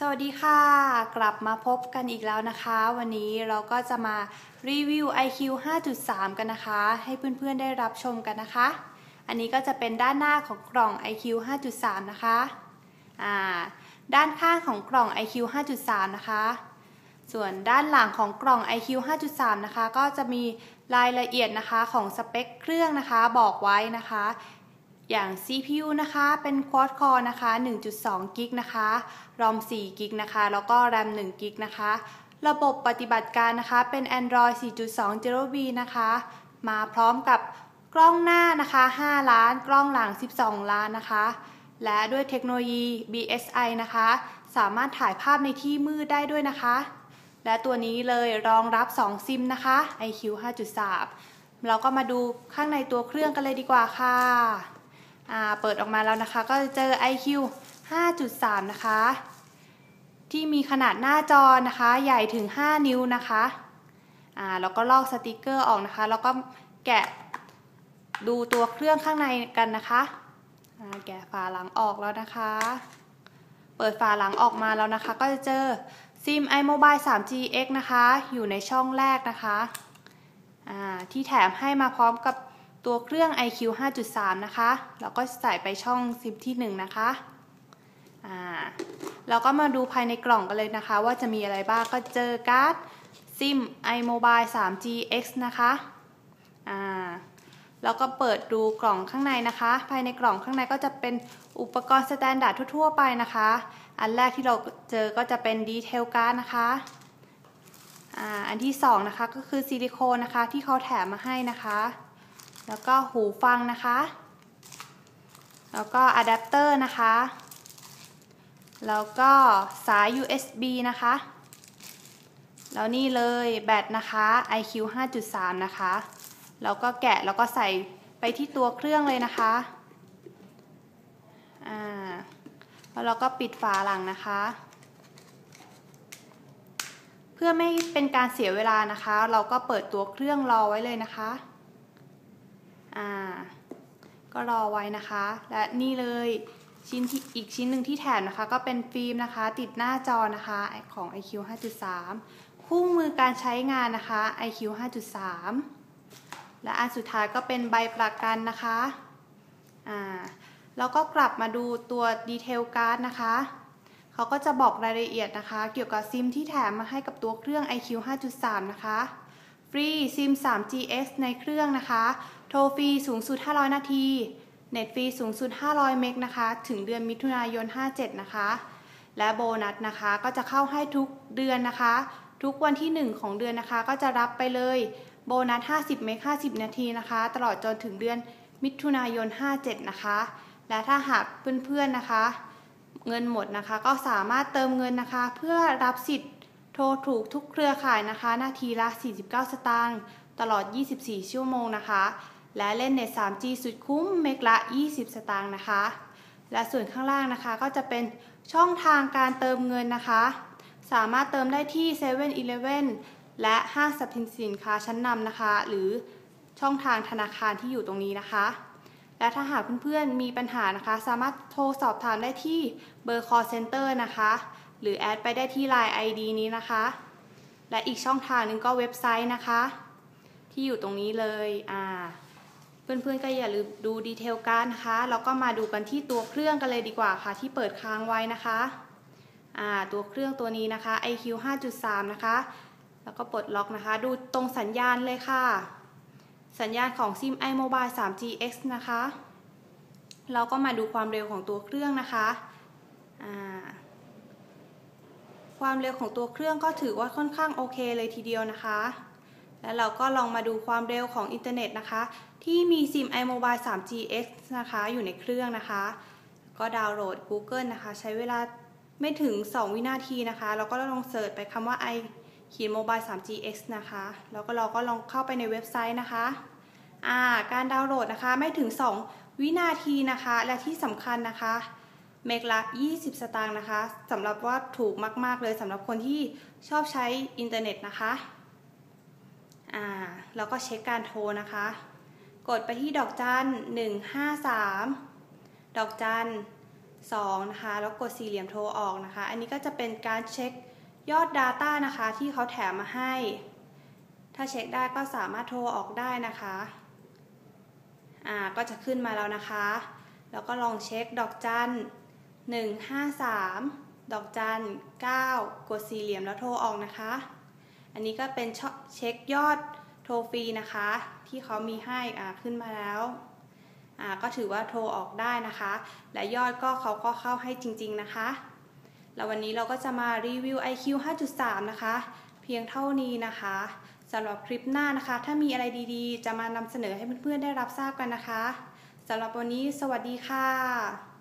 สวัสดีค่ะ กลับมาพบกันอีกแล้วนะคะ วันนี้เราก็จะมารีวิว IQ 5.3 กันนะคะ ให้เพื่อนๆได้รับชมกันนะคะ อันนี้ก็จะเป็นด้านหน้าของกล่อง IQ 5.3 นะคะอ่าด้านข้างของกล่อง IQ 5.3 นะคะ ส่วนด้านหลังของกล่อง IQ 5.3 นะคะ ก็จะมีรายละเอียดนะคะของสเปคเครื่องนะคะ บอกไว้นะคะ อย่าง CPU นะคะ เป็น Quad Core นะคะ 1.2กิกนะคะ ROM 4กิกนะคะ แล้วก็ RAM 1กิกนะคะ ระบบปฏิบัติการนะคะ เป็น Android 4.2 Zero B นะคะ มาพร้อมกับกล้องหน้านะคะ 5 ล้าน กล้องหลัง 12 ล้านนะคะ และด้วยเทคโนโลยี BSI นะคะ สามารถถ่ายภาพในที่มืดได้ด้วยนะคะ และตัวนี้เลยรองรับ 2 ซิมนะคะ IQ 5.3 เราก็มาดูข้างในตัวเครื่องกันเลยดีกว่าค่ะ เปิดออกมาแล้วนะคะ ก็จะเจอ IQ 5.3 นะคะ ที่มีขนาดหน้าจอนะคะ ใหญ่ถึง 5 นิ้วนะคะอ่าแล้วก็ลอกสติกเกอร์ออกนะคะ แล้วก็แกะดูตัวเครื่องข้างในกันนะคะแกะฝาหลังออกแล้วนะคะ เปิดฝาหลังออกมาแล้วนะคะ ก็จะเจอซิม iMobile 3GX นะคะ อยู่ในช่องแรกนะคะที่แถมให้มาพร้อมกับ ตัวเครื่อง iQ 5.3 นะคะ เราก็ใส่ไปช่องซิมที่ 1 นะคะ อ่าเราก็มาดูภายในกล่องกันเลยนะคะ ว่าจะมีอะไรบ้าง ก็เจอการ์ดซิม iMobile 3GX นะคะ อ่าแล้วก็เปิดดูกล่องข้างในนะคะ ภายในกล่องข้างในก็จะเป็นอุปกรณ์สแตนดาร์ดทั่ว ๆ ไปนะคะ อันแรกที่เราเจอก็จะเป็นดีเทลการ์ดนะคะอ่าอันที่2นะคะก็คือซิลิโคนนะคะที่เขาแถมมาให้นะคะ แล้วก็หูฟังนะคะ แล้วก็อะแดปเตอร์นะคะ แล้วก็สาย USB นะคะ แล้วนี่เลยแบตนะคะ iQ 5.3 นะคะ แล้วก็แกะแล้วก็ใส่ไปที่ตัวเครื่องเลยนะคะ อ่า แล้วเราก็ปิดฝาหลังนะคะ เพื่อไม่เป็นการเสียเวลานะคะ เราก็เปิดตัวเครื่องรอไว้เลยนะคะ อ่าก็รอไว้นะคะ และนี่เลยชิ้นที่อีกชิ้นหนึ่งที่แถมนะคะ ก็เป็นฟิล์มนะคะ ติดหน้าจอนะคะของ IQ 5.3 คู่มือการใช้งานนะคะ IQ 5.3 และอันสุดท้ายก็เป็นใบประกันนะคะอ่าแล้วก็กลับมาดูตัวดีเทลการ์ดนะคะเขาก็จะบอกรายละเอียดนะคะ เกี่ยวกับซิมที่แถมมาให้กับตัวเครื่อง IQ 5.3 นะคะ ฟรีซิม 3GS ในเครื่องนะคะ ทรฟรีสูงสุด 500 นาที เน็ตฟรีสูงสุด 500 เมกนะคะ ถึงเดือนมิถุนายน 57 นะคะ และโบนัสนะคะก็จะเข้าให้ทุกเดือนนะคะ ทุกวันที่ 1 ของเดือนนะคะ ก็จะรับไปเลยโบนัส 50 เมก 50 นาทีนะคะ ตลอดจนถึงเดือนมิถุนายน 57 นะคะ และถ้าหากเพื่อนๆนะคะ เงินหมดนะคะก็สามารถเติมเงินนะคะ เพื่อรับสิทธิ์โทรถูกทุกเครือข่ายนะคะ นาทีละ 49 สตางค์ตลอด 24 ชั่วโมงนะคะ และเล่นเน็ต 3G สุดคุ้มเมกละ 20 สตางค์นะคะ และส่วนข้างล่างนะคะก็จะเป็นช่องทางการเติมเงินนะคะ สามารถเติมได้ที่7 e เ e ่ e อและห้างสรรพสินค้าชั้นนำนะคะ หรือช่องทางธนาคารที่อยู่ตรงนี้นะคะ และถ้าหากเพื่อนๆมีปัญหานะคะ สามารถโทรสอบถามได้ที่เบอร์ call center นะคะ หรือแอดไปได้ที่ Line ID นี้นะคะ และอีกช่องทางนึงก็เว็บไซต์นะคะ ที่อยู่ตรงนี้เลยอ่า เพื่อนๆก็อย่าลืมดูดีเทลการนะคะแล้วก็มาดูกันที่ตัวเครื่องกันเลยดีกว่าค่ะ ที่เปิดค้างไว้นะคะอ่าตัวเครื่องตัวนี้นะคะ iQ 5.3 นะคะ แล้วก็ปลดล็อกนะคะ ดูตรงสัญญาณเลยค่ะ สัญญาณของซิม iMobile 3GX นะคะ เราก็มาดูความเร็วของตัวเครื่องนะคะความเร็วของตัวเครื่องก็ถือว่าค่อนข้างโอเคเลยทีเดียวนะคะ แล้วเราก็ลองมาดูความเร็วของอินเทอร์เน็ตนะคะ ที่มีซิม iMobile 3GX นะคะอยู่ในเครื่องนะคะ ก็ดาวน์โหลด Google นะคะ ใช้เวลาไม่ถึง 2 วินาทีนะคะเราก็ลองเสิร์ชไปคำว่า i ขีด mobile 3gx นะคะ แล้วก็เราก็ลองเข้าไปในเว็บไซต์นะคะอ่าการดาวน์โหลดนะคะไม่ถึง 2 วินาทีนะคะ และที่สำคัญนะคะเมกละ 20 สตางค์นะคะสำหรับว่าถูกมาก ๆ เลยสำหรับคนที่ชอบใช้อินเทอร์เน็ตนะคะอ่าแล้วก็เช็คการโทรนะคะ กดไปที่ดอกจัน153ดอกจัน2นะคะ แล้วกดสี่เหลี่ยมโทรออกนะคะ อันนี้ก็จะเป็นการเช็คยอด Data นะคะที่เขาแถมมาให้ ถ้าเช็คได้ก็สามารถโทรออกได้นะคะ อ่า ก็จะขึ้นมาแล้วนะคะ แล้วก็ลองเช็คดอกจัน153 ดอกจัน9กดสี่เหลี่ยมแล้วโทรออกนะคะ อันนี้ก็เป็นเช็คยอด โทรฟรีนะคะ ที่เขามีให้อ่าขึ้นมาแล้วอ่าก็ถือว่าโทรออกได้นะคะ และยอดก็เขาก็เข้าให้จริง ๆนะคะ แล้ววันนี้เราก็จะมารีวิว IQ 5.3 นะคะ เพียงเท่านี้นะคะสำหรับคลิปหน้านะคะ ถ้ามีอะไรดีๆ จะมานำเสนอให้เพื่อนๆได้รับทราบกันนะคะสำหรับวันนี้ สวัสดีค่ะ